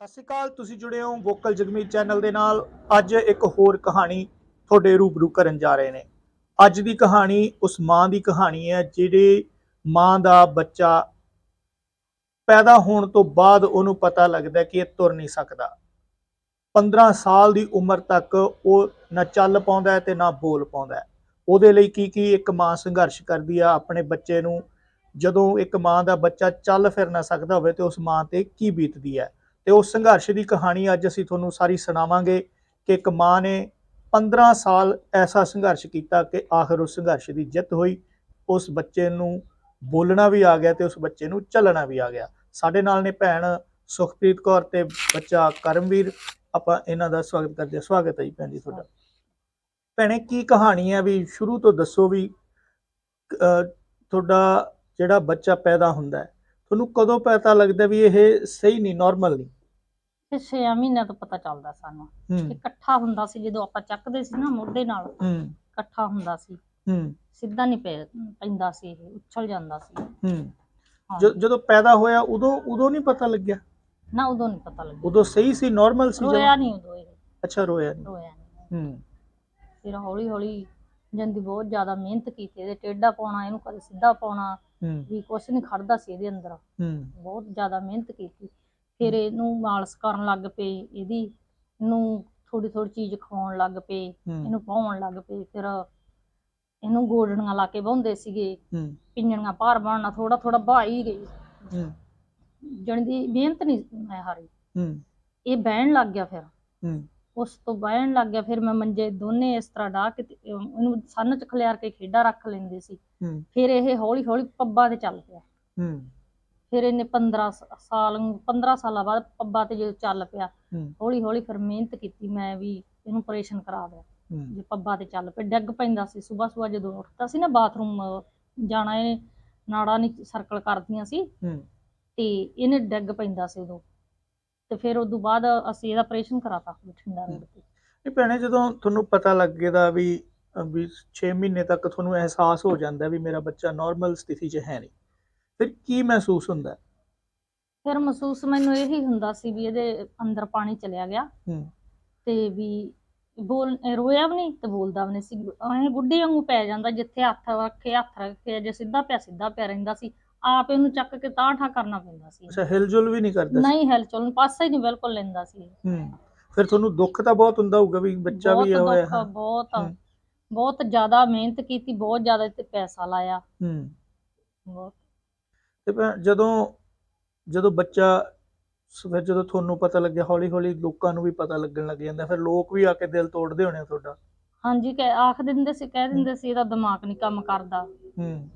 ਸਤਿ ਸ਼੍ਰੀ ਅਕਾਲ, ਤੁਸੀਂ ਜੁੜੇ ਹੋ ਵੋਕਲ ਜਗਮੀਤ ਚੈਨਲ ਦੇ ਨਾਲ। ਅੱਜ ਇੱਕ ਹੋਰ ਕਹਾਣੀ ਤੁਹਾਡੇ ਰੂਬਰੂ ਕਰਨ ਜਾ ਰਹੇ ਨੇ। ਅੱਜ ਦੀ ਕਹਾਣੀ ਉਸ ਮਾਂ ਦੀ ਕਹਾਣੀ ਹੈ, ਜਿਹੜੀ ਮਾਂ ਦਾ ਬੱਚਾ ਪੈਦਾ ਹੋਣ ਤੋਂ ਬਾਅਦ ਉਹਨੂੰ ਪਤਾ ਲੱਗਦਾ ਕਿ ਇਹ ਤੁਰ ਨਹੀਂ ਸਕਦਾ। 15 ਸਾਲ ਦੀ ਉਮਰ ਤੱਕ ਉਹ ਨਾ ਚੱਲ ਪਾਉਂਦਾ ਤੇ ਨਾ ਬੋਲ ਪਾਉਂਦਾ ਉਹਦੇ ਲਈ ਕੀ ਕੀ ਇੱਕ ਮਾਂ ਸੰਘਰਸ਼ ਕਰਦੀ ਆ, ਆਪਣੇ ਬੱਚੇ ਨੂੰ ਜਦੋਂ ਇੱਕ ਮਾਂ ਦਾ ਬੱਚਾ ਚੱਲ ਫਿਰ ਨਾ ਸਕਦਾ ਹੋਵੇ ਤੇ ਉਸ ਮਾਂ ਤੇ ਕੀ ਬੀਤਦੀ ਹੈ। ਤੇ ਉਸ ਸੰਘਰਸ਼ ਦੀ ਕਹਾਣੀ ਅੱਜ ਅਸੀਂ ਤੁਹਾਨੂੰ ਸਾਰੀ ਸੁਣਾਵਾਂਗੇ ਕਿ ਇੱਕ ਮਾਂ ਨੇ 15 ਸਾਲ ਐਸਾ ਸੰਘਰਸ਼ ਕੀਤਾ ਕਿ ਆਖਰ ਉਸ ਸੰਘਰਸ਼ ਦੀ ਜਿੱਤ ਹੋਈ, ਉਸ ਬੱਚੇ ਨੂੰ ਬੋਲਣਾ ਵੀ ਆ ਗਿਆ ਤੇ ਉਸ ਬੱਚੇ ਨੂੰ ਚੱਲਣਾ ਵੀ ਆ ਗਿਆ। ਸਾਡੇ ਨਾਲ ਨੇ ਭੈਣ ਸੁਖਪ੍ਰੀਤ ਕੌਰ ਤੇ ਬੱਚਾ ਕਰਮਵੀਰ। ਆਪਾਂ ਇਹਨਾਂ ਦਾ ਸਵਾਗਤ ਕਰਦੇ ਹਾਂ। ਸਵਾਗਤ ਹੈ ਜੀ ਭੈਣ ਜੀ ਤੁਹਾਡਾ। ਭੈਣੇ, ਕੀ ਕਹਾਣੀ ਹੈ ਵੀ ਸ਼ੁਰੂ ਤੋਂ ਦੱਸੋ ਵੀ ਤੁਹਾਡਾ ਜਿਹੜਾ ਬੱਚਾ ਪੈਦਾ ਹੁੰਦਾ ਹੈ, ਤੁਹਾਨੂੰ ਕਦੋਂ ਪਤਾ ਲੱਗਦਾ ਵੀ ਇਹ ਸਹੀ ਨਹੀਂ ਨਾਰਮਲ ਨਹੀਂ? ਤੇ 6 ਮਹੀਨਿਆਂ ਤੋਂ ਪਤਾ ਚੱਲਦਾ ਸਾਨੂੰ। ਹੂੰ। ਇਕੱਠਾ ਹੁੰਦਾ ਸੀ ਜਦੋਂ ਆਪਾਂ ਚੱਕਦੇ ਸੀ ਨਾ ਮੋਢੇ ਨਾਲ ਹੂੰ। ਇਕੱਠਾ ਹੁੰਦਾ ਸੀ। ਹੂੰ। ਸਿੱਧਾ ਨਹੀਂ ਪੈ ਪੈਂਦਾ ਸੀ ਇਹ ਉੱਛਲ ਜਾਂਦਾ ਸੀ। ਹੂੰ। ਹਾਂ। ਜ- ਜਦੋਂ ਪੈਦਾ ਹੋਇਆ ਉਦੋਂ ਉਦੋਂ ਨਹੀਂ ਪਤਾ ਲੱਗਿਆ? ਨਾ ਉਦੋਂ ਨਹੀਂ ਪਤਾ ਲੱਗਿਆ। ਉਦੋਂ ਸਹੀ ਸੀ ਨਾਰਮਲ ਸੀ ਰੋਇਆ ਨਹੀਂ ਉਦੋਂ ਇਹ। ਅੱਛਾ ਰੋਇਆ ਨਹੀਂ। ਰੋਇਆ ਨਹੀਂ। ਹੂੰ। ਫਿਰ ਹੌਲੀ ਹੌਲੀ ਜੰਦੀ ਬਹੁਤ ਜ਼ਿਆਦਾ ਮਿਹਨਤ ਕੀਤੀ ਇਹਦੇ ਟੇਢਾ ਪਾਉਣਾ ਇਹਨੂੰ ਕਦੇ ਸਿੱਧਾ ਪਾਉਣਾ ਹੂੰ। ਵੀ ਕੁਛ ਨਹੀਂ ਖੜਦਾ ਸੀ ਇਹਦੇ ਅੰਦਰ। ਹੂੰ। ਬਹੁਤ ਜ਼ਿਆਦਾ ਮਿਹਨਤ ਕੀਤੀ। ਫਿਰ ਇਹਨੂੰ ਮਾਲਸ਼ ਕਰਨ ਲੱਗ ਪਏ ਇਹਦੀ ਇਹਨੂੰ ਥੋੜੀ ਥੋੜੀ ਚੀਜ਼ ਖਵਾਉਣ ਲੱਗ ਪਏ ਇਹਨੂੰ ਪਾਉਣ ਲੱਗ ਪਏ ਫਿਰ ਇਹਨੂੰ ਗੋਡਣੀਆਂ ਲਾ ਕੇ ਬਹੁੰਦੇ ਸੀਗੇ। ਪਿੰਜਣੀਆਂ ਭਾਰ ਬਣਨਾ ਥੋੜਾ ਥੋੜਾ ਭਾਈ ਗਈ। ਜਣ ਦੀ ਮਿਹਨਤ ਨਹੀਂ ਮੈਂ ਹਾਰੀ। ਇਹ ਬਹਿਣ ਲੱਗ ਗਿਆ ਫਿਰ। ਉਸ ਤੋਂ ਬਹਿਣ ਲੱਗ ਗਿਆ ਫਿਰ ਮੈਂ ਮੰਜੇ ਦੋਨੇ ਇਸ ਤਰ੍ਹਾਂ ਡਾਹ ਕੇ ਇਹਨੂੰ ਸੰਨ ਚ ਖਲਿਆਰ ਕੇ ਖੇਡਾਂ ਰੱਖ ਲੈਂਦੇ ਸੀ। ਫਿਰ ਇਹ ਹੌਲੀ ਹੌਲੀ ਪੱਬਾਂ ਤੇ ਚੱਲ ਪਿਆ। ਫਿਰ ਇਹਨੇ 15 ਸ- ਸਾਲ 15 ਸਾਲਾਂ ਬਾਅਦ ਪੱਬਾਂ ਤੇ ਜਦੋਂ ਚੱਲ ਪਿਆ ਹੌਲੀ ਹੌਲੀ ਫਿਰ ਮਿਹਨਤ ਕੀਤੀ ਮੈਂ ਵੀ ਇਹਨੂੰ ਆਪਰੇਸ਼ਨ ਕਰਾ ਦਿਆ। ਜੇ ਪੱਬਾਂ ਤੇ ਚੱਲ ਪਿਆ ਡਿੱਗ ਪੈਂਦਾ ਸੀ। ਸਵੇਰ ਸਵੇਰ ਜਦੋਂ ਉੱਠਦਾ ਸੀ ਨਾ ਬਾਥਰੂਮ ਜਾਣਾ ਇਹ ਨਾੜਾਂ ਨਹੀਂ ਸਰਕਲ ਕਰਦੀਆਂ ਸੀ ਤੇ ਇਹਨੇ ਡਿੱਗ ਪੈਂਦਾ ਸੀ ਉਦੋਂ। ਤੇ ਫਿਰ ਉਦੋਂ ਬਾਅਦ ਅਸੀਂ ਇਹਦਾ ਆਪਰੇਸ਼ਨ ਕਰਾਤਾ ਬਠਿੰਡਾ ਰੋਡ ਤੇ। ਇਹ ਭੈਣੇ ਜਦੋਂ ਤੁਹਾਨੂੰ ਪਤਾ ਲੱਗੇਦਾ ਵੀ ਅਹ ਵੀ 6 ਮਹੀਨੇ ਤੱਕ ਤੁਹਾਨੂੰ ਅਹਿਸਾਸ ਹੋ ਜਾਂਦਾ ਵੀ ਮੇਰਾ ਬੱਚਾ ਨਾਰਮਲ ਸਥਿਤੀ 'ਚ ਹੈ ਨਹੀਂ। ਫਿਰ ਕੀ ਮਹਿਸੂਸ ਹੁੰਦਾ? ਫਿਰ ਮਹਿਸੂਸ ਮੈਨੂੰ ਇਹੀ ਹੁੰਦਾ ਸੀ ਵੀ ਇਹਦੇ ਅੰਦਰ ਪਾਣੀ ਚਲਿਆ ਗਿਆ। ਹੂੰ। ਤੇ ਵੀ ਬੋਲ ਇਹ ਰੋਇਆ ਵੀ ਨਹੀਂ ਤੇ ਬੋਲਦਾ ਵੀ ਨਹੀਂ ਸੀ। ਐਂ ਬੁੱਢੇ ਵਾਂਗੂ ਪੈ ਜਾਂਦਾ ਜਿੱਥੇ ਹੱਥ ਰੱਖੇ ਹੱਥ ਰੱਖੇ ਜੇ ਸਿੱਧਾ ਪਿਆ ਸਿੱਧਾ ਪਿਆ ਰਹਿੰਦਾ ਸੀ। ਆਪ ਇਹਨੂੰ ਚੱਕ ਕੇ ਤਾਂ ਠਾ ਕਰਨਾ ਪੈਂਦਾ ਸੀ। ਅੱਛਾ ਹਿਲਜੁਲ ਵੀ ਨਹੀਂ ਕਰਦਾ ਸੀ? ਨਹੀਂ ਹਿਲ ਚੁਲ ਪਾਸਾ ਹੀ ਨਹੀਂ ਬਿਲਕੁਲ ਲੈਂਦਾ ਸੀ। ਹੂੰ। ਫਿਰ ਤੁਹਾਨੂੰ ਦੁੱਖ ਤਾਂ ਬਹੁਤ ਹੁੰਦਾ ਹੋਊਗਾ ਵੀ ਬੱਚਾ ਬਹੁਤ ਵੀ ਹੋਇਆ। ਦੁੱਖ ਹਾਂ ਬਹੁਤ। ਹੂੰ। ਬਹੁਤ ਜ਼ਿਆਦਾ ਮਿਹਨਤ ਕੀਤੀ ਬਹੁਤ ਜ਼ਿਆਦਾ ਤੇ ਪੈਸਾ ਲਾਇਆ। ਹੂੰ। ਬਹੁਤ। ਤੇ ਜਦੋਂ ਜਦੋਂ ਬੱਚਾ ਫਿਰ ਜਦੋਂ ਤੁਹਾਨੂੰ ਪਤਾ ਲੱਗਿਆ ਹੌਲੀ ਹੌਲੀ ਲੋਕਾਂ ਨੂੰ ਵੀ ਪਤਾ ਲੱਗਣ ਲੱਗ ਜਾਂਦਾ ਫਿਰ ਲੋਕ ਵੀ ਆ ਕੇ ਦਿਲ ਤੋੜਦੇ ਹੋਣੇ ਆ ਤੁਹਾਡਾ। ਹਾਂਜੀ ਕਹਿ ਆਖ ਦਿੰਦੇ ਸੀ ਕਹਿ ਦਿੰਦੇ ਸੀ ਇਹਦਾ ਦਿਮਾਗ ਨਹੀਂ ਕੰਮ ਕਰਦਾ। ਹੂੰ।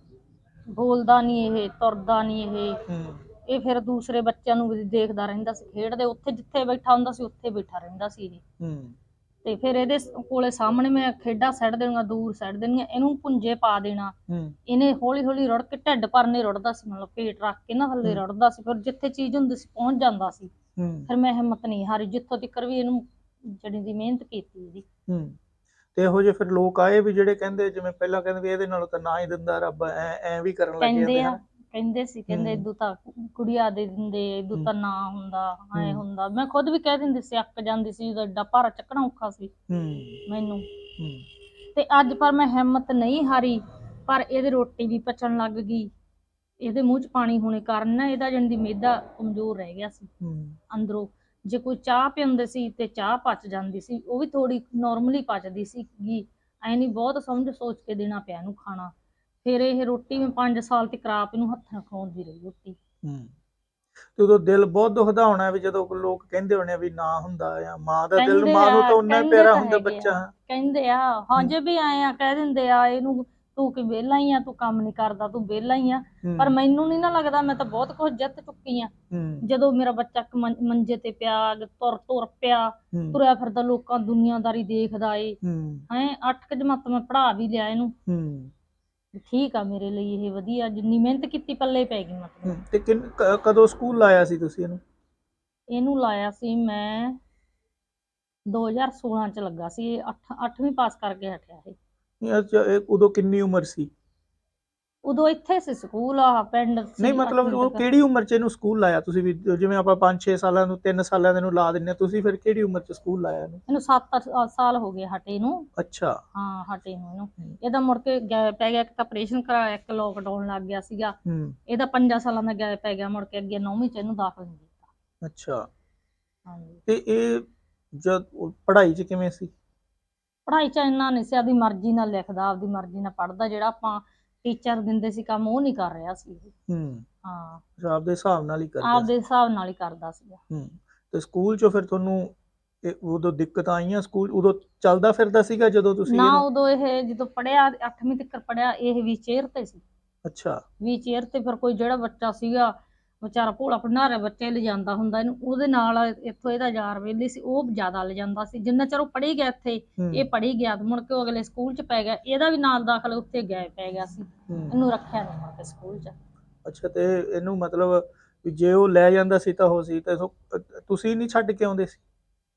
ਬੋਲਦਾ ਨਹੀਂ ਇਹ ਤੁਰਦਾ ਨਹੀਂ ਇਹ। ਹੂੰ। ਇਹ ਫਿਰ ਦੂਸਰੇ ਬੱਚਿਆਂ ਨੂੰ ਵੀ ਦੇਖਦਾ ਰਹਿੰਦਾ ਸੀ ਖੇਡਦੇ ਉੱਥੇ ਜਿੱਥੇ ਬੈਠਾ ਹੁੰਦਾ ਸੀ ਉੱਥੇ ਬੈਠਾ ਰਹਿੰਦਾ ਸੀ ਇਹ। ਹੂੰ। ਤੇ ਫਿਰ ਇਹਦੇ ਸ- ਕੋਲੇ ਸਾਹਮਣੇ ਮੈਂ ਖੇਡਾਂ ਸੱਟ ਦੇਣੀਆਂ ਦੂਰ ਸੱਟ ਦੇਣੀਆਂ ਇਹਨੂੰ ਪੁੰਜੇ ਪਾ ਦੇਣਾ। ਹੂੰ। ਇਹਨੇ ਹੌਲੀ ਹੌਲੀ ਰੁੜ ਕੇ ਢਿੱਡ ਭਰਨੇ ਰੁੜਦਾ ਸੀ ਮਤਲਬ ਪੇਟ ਰੱਖ ਕੇ ਨਾ ਥੱਲੇ ਹੂੰ। ਰੁੜਦਾ ਸੀ ਫਿਰ ਜਿੱਥੇ ਚੀਜ਼ ਹੁੰਦੀ ਸੀ ਪਹੁੰਚ ਜਾਂਦਾ ਸੀ। ਹੂੰ। ਫਿਰ ਮੈਂ ਹਿੰਮਤ ਨਹੀਂ ਹਾਰੀ ਜਿੱਥੋਂ ਤੱਕ ਵੀ ਇਹਨੂੰ ਜਿਹੜੀ ਦੀ ਮਿਹਨਤ ਕੀਤੀ ਇਹਦੀ। ਹੂੰ। ਤੇ ਇਹੋ ਜਿਹੇ ਫਿਰ ਲੋਕ ਆਏ ਵੀ ਜਿਹੜੇ ਕਹਿੰਦੇ ਜਿਵੇਂ ਪਹਿਲਾਂ ਕਹਿੰਦੇ ਵੀ ਇਹਦੇ ਨਾਲੋਂ ਤਾਂ ਨਾ ਹੀ ਦਿੰਦਾ ਰੱਬ ਐ ਐ ਵੀ ਕਰਨ ਲੱਗ ਕਹਿੰਦੇ ਆ ਹਨ। ਕਹਿੰਦੇ ਸੀ ਕਹਿੰਦੇ। ਇਦੋਂ ਤਾਂ ਕੁੜੀਆਂ ਦੇ ਦਿੰਦੇ ਇਦੋਂ ਤਾਂ ਨਾ ਹੁੰਦਾ ਐ। ਹੁੰਦਾ। ਮੈਂ ਖੁਦ ਵੀ ਕਹਿ ਦਿੰਦੀ ਸੀ ਅੱਕ ਜਾਂਦੀ ਸੀ ਜਦੋਂ ਐਡਾ ਭਾਰਾ ਚੱਕਣਾ ਔਖਾ ਸੀ। ਮੈਨੂੰ। ਤੇ ਅੱਜ ਪਰ ਮੈਂ ਹਿੰਮਤ ਨਹੀਂ ਹਾਰੀ ਪਰ ਇਹਦੀ ਰੋਟੀ ਵੀ ਪਚਣ ਲੱਗ ਗਈ। ਇਹਦੇ ਮੂੰਹ 'ਚ ਪਾਣੀ ਹੋਣੇ ਕਾਰਨ ਨਾ ਇਹਦਾ ਜਣ ਦੀ ਮਿਹਦਾ ਕਮਜ਼ੋਰ ਰਹਿ ਗਿਆ ਸੀ। ਅੰਦਰੋਂ ਜੇ ਕੋਈ ਚਾਹ ਪੀਂਦੇ ਸੀ ਤੇ ਚਾਹ ਪਚ ਜਾਂਦੀ ਸੀ ਉਹ ਵੀ ਥੋੜੀ ਨਾਰਮਲੀ ਪਚਦੀ ਸੀਗੀ। ਐ ਨਹੀਂ ਬਹੁਤ ਸਮਝ ਸੋਚ ਕੇ ਦੇਣਾ ਪਿਆ ਇਹਨੂੰ ਖਾਣਾ। ਫਿਰ ਇਹ ਰੋਟੀ ਮੈਂ 5 ਸਾਲ ਤੇ ਕਰਾਪ ਇਹਨੂੰ ਹੱਥਾਂ ਖਵਾਉਂਦੀ ਰਹੀ ਰੋਟੀ। ਹੂੰ। ਤੇ ਉਦੋਂ ਦਿਲ ਬਹੁਤ ਦੁਖਦਾ ਹੋਣਾ ਵੀ ਜਦੋਂ ਲੋਕ ਕਹਿੰਦੇ ਹੋਣੇ ਵੀ ਨਾ ਹੁੰਦਾ ਜਾਂ ਮਾਂ ਦਾ ਦਿਲ ਮਾਂ ਨੂੰ ਤਾਂ ਉਨਾ ਹੀ ਪਿਆਰਾ ਹੁੰਦਾ ਬੱਚਾ। ਕਹਿੰਦੇ ਆ ਹਾਂ ਜੇ ਵੀ ਆਏ ਆ ਕਹਿ ਦਿੰਦੇ ਆ ਇਹਨੂੰ ਤੂੰ ਕਿ ਵਿਹਲਾ ਹੀ ਆ ਤੂੰ ਕੰਮ ਨਹੀਂ ਕਰਦਾ ਤੂੰ ਵਿਹਲਾ ਹੀ ਆ। ਪਰ ਮੈਨੂੰ ਨਹੀਂ ਨਾ ਲੱਗਦਾ ਮੈਂ ਤਾਂ ਬਹੁਤ ਕੁਝ ਜਿੱਤ ਚੁੱਕੀ ਆ। ਜਦੋਂ ਮੇਰਾ ਬੱਚਾ ਮੰਜੇ ਤੇ ਪਿਆ ਤੁਰ ਤੁਰ ਪਿਆ ਤੁਰਿਆ ਫਿਰਦਾ ਲੋਕਾਂ ਦੁਨੀਆਦਾਰੀ ਦੇਖਦਾ ਏ। ਹੂੰ। ਹੈ ਅੱਠ ਕੁ ਜਮਾਤ ਮੈਂ ਪੜ੍ਹਾ ਵੀ ਲਿਆ ਇਹਨੂੰ। ਠੀਕ ਆ ਮੇਰੇ ਲਈ ਇਹ ਵਧੀਆ ਜਿੰਨੀ ਮਿਹਨਤ ਕੀਤੀ ਪੱਲੇ ਪੈ ਗਈ। ਮਤਲਬ ਤੇ ਕਿੰਨ- ਕ- ਕਦੋਂ ਸਕੂਲ ਲਾਇਆ ਸੀ ਤੁਸੀਂ ਇਹਨੂੰ? ਇਹਨੂੰ ਲਾਇਆ ਸੀ ਮੈਂ 2016 ਚ ਲੱਗਾ ਸੀ 8 8ਵੀਂ ਪਾਸ ਕਰਕੇ ਹਟਿਆ ਇਹ। ਇਹ ਉਦੋਂ ਕਿੰਨੀ ਉਮਰ ਸੀ? ਉਦੋਂ ਇੱਥੇ ਸੀ ਸਕੂਲ ਆ ਪਿੰਡ ਸੀ ਨਹੀਂ ਮਤਲਬ ਉਹ। ਕਿਹੜੀ ਉਮਰ 'ਚ ਇਹਨੂੰ ਸਕੂਲ ਲਾਇਆ ਤੁਸੀਂ ਵੀ? ਜਿਵੇਂ ਆਪਾਂ 5-6 ਸਾਲਾਂ ਨੂੰ 3 ਸਾਲਾਂ ਦੇ ਨੂੰ ਲਾ ਦਿੰਨੇ ਤੁਸੀਂ ਫਿਰ ਕਿਹੜੀ ਉਮਰ 'ਚ ਸਕੂਲ ਲਾਇਆ ਇਹਨੂੰ? ਇਹਨੂੰ 7 ਸਾਲ ਹੋ ਗਏ ਹਟੇ ਨੂੰ। ਅੱਛਾ। ਹਾਂ ਹਟੇ ਨੂੰ ਇਹਨੂੰ। ਇਹਦਾ ਮੁੜ ਕੇ ਗੈਪ ਪੈ ਗਿਆ ਇੱਕ ਤਾਂ ਆਪਰੇਸ਼ਨ ਕਰਾਇਆ ਇੱਕ ਲੋਕਡਾਊਨ ਲੱਗ ਗਿਆ ਸੀਗਾ। ਇਹਦਾ 5 ਸਾਲਾਂ ਦਾ ਗੈਪ ਪੈ ਗਿਆ ਮੁੜ ਕੇ ਅੱਗੇ 9ਵੀਂ ਚ ਇਹਨੂੰ ਦਾਖਲ ਨਹੀਂ ਕੀਤਾ। ਅੱਛਾ। ਹਾਂਜੀ। ਤੇ ਇਹ ਜਦ ਪੜ੍ਹਾਈ 'ਚ ਕਿਵੇਂ ਸੀ? ਪੜ੍ਹਾਈ ਚ ਇੰਨਾ ਨਹੀਂ ਸੀ ਆਪਦੀ ਮਰਜ਼ੀ ਨਾਲ ਲਿਖਦਾ ਆਪਦੀ ਮਰਜ਼ੀ ਨਾਲ ਪੜ੍ਹਦਾ ਜਿਹੜਾ ਆਪਾਂ ਟੀਚਰ ਦਿੰਦੇ ਸੀ ਕੰਮ ਉਹ ਨਹੀਂ ਕਰ ਰਿਹਾ ਸੀ। ਹੂੰ। ਹਾਂ। ਅੱਛਾ, ਆਪਦੇ ਹਿਸਾਬ ਨਾਲ ਹੀ ਕਰਦੇ ਸੀ। ਆਪਦੇ ਹਿਸਾਬ ਨਾਲ ਹੀ ਕਰਦਾ ਸੀਗਾ। ਹੂੰ। ਤੇ ਸਕੂਲ 'ਚੋਂ ਫਿਰ ਤੁਹਾਨੂੰ ਇਹ ਉਦੋਂ ਦਿੱਕਤਾਂ ਆਈਆਂ ਸਕੂਲ ਉਦੋਂ ਚੱਲਦਾ ਫਿਰਦਾ ਸੀਗਾ ਜਦੋਂ ਤੁਸੀਂ ਨਾ ਇਹਨੂੰ- ਉਦੋਂ ਇਹ ਜਦੋਂ ਪੜਿਆ 8ਵੀਂ ਤੱਕ ਪੜਿਆ ਇਹ ਵੀ ਚੇਅਰ ਤੇ ਸੀ। ਅੱਛਾ। ਵੀ ਚੇਅਰ ਤੇ ਫਿਰ ਕੋਈ ਜਿਹੜਾ ਬੱਚਾ ਸੀਗਾ ਵਿਚਾਰਾ ਭੋਲਾ ਭੰਡਾਰੇ ਬੱਚੇ ਲਿਜਾਂਦਾ ਹੁੰਦਾ ਇਹਨੂੰ ਉਹਦੇ ਨਾਲ ਇੱਥੋਂ ਇਹਦਾ ਯਾਰ ਵੇਲੀ ਸੀ ਉਹ ਜ਼ਿਆਦਾ ਲਿਜਾਂਦਾ ਸੀ। ਜਿੰਨਾ ਚਿਰ ਉਹ ਪੜ੍ਹੀ ਗਿਆ ਇੱਥੇ ਹੂੰ, ਇਹ ਪੜ੍ਹੀ ਗਿਆ ਤੇ ਮੁੜ ਕੇ ਉਹ ਅਗਲੇ ਸਕੂਲ ਚ ਪੈ ਗਿਆ। ਇਹਦਾ ਵੀ ਨਾਲ ਦਾਖਲ ਉੱਥੇ ਗਏ ਪੈ ਗਿਆ ਸੀ। ਇਹਨੂੰ ਰੱਖਿਆ ਨਹੀਂ ਮੁੜ ਕੇ ਸਕੂਲ ਚ। ਅੱਛਾ ਤੇ ਇਹਨੂੰ ਮਤਲਬ ਵੀ ਜੇ ਉਹ ਲੈ ਜਾਂਦਾ ਸੀ ਤਾਂ ਉਹ ਸੀ ਤੇ ਸੋ- ਅ- ਤੁਸੀਂ ਨਹੀਂ ਛੱਡ ਕੇ ਆਉਂਦੇ ਸੀ?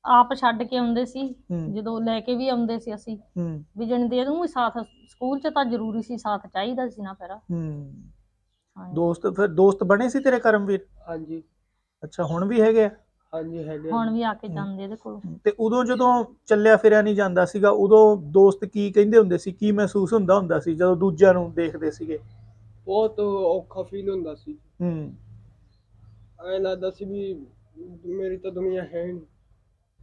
ਆਪ ਛੱਡ ਕੇ ਆਉਂਦੇ ਸੀ। ਹੂੰ। ਜਦੋਂ ਲੈ ਕੇ ਵੀ ਆਉਂਦੇ ਸੀ ਅਸੀਂ। ਹੂੰ। ਵੀ ਜਣ ਦੇ ਇਹਨੂੰ ਵੀ ਸਾਥ ਸਕੂਲ ਚ ਤਾਂ ਜ਼ਰੂਰੀ ਸੀ ਸਾਥ ਚਾਹੀਦਾ ਸੀ ਨਾ ਫਿਰ। ਹੂੰ। ਦੋਸਤ ਫਿਰ ਦੋਸਤ ਬਣੇ ਸੀ ਤੇਰੇ ਕਰਮਵੀਰ? ਹਾਂਜੀ। ਅੱਛਾ ਹੁਣ ਵੀ ਹੈਗੇ ਆ? ਹਾਂਜੀ ਹੈਗੇ ਹੁਣ ਵੀ ਆ ਕੇ। ਜਾਂਦੇ ਇਹਦੇ ਕੋਲ। ਤੇ ਉਦੋਂ ਜਦੋਂ ਚੱਲਿਆ ਫਿਰਿਆ ਨਹੀਂ ਜਾਂਦਾ ਸੀਗਾ ਉਦੋਂ ਦੋਸਤ ਕੀ ਕਹਿੰਦੇ ਹੁੰਦੇ ਸੀ ਕੀ ਮਹਿਸੂਸ ਹੁੰਦਾ ਹੁੰਦਾ ਸੀ ਜਦੋਂ ਦੂਜਿਆਂ ਨੂੰ ਦੇਖਦੇ ਸੀਗੇ? ਬਹੁਤ ਔਖਾ ਫੀਲ ਹੁੰਦਾ ਸੀ। ਹੂੰ। ਐਂ ਲੱਗਦਾ ਸੀ ਵੀ ਮੇਰੀ ਤਾਂ ਦੁਨੀਆ ਹੈ ਹੀ ਨਹੀਂ।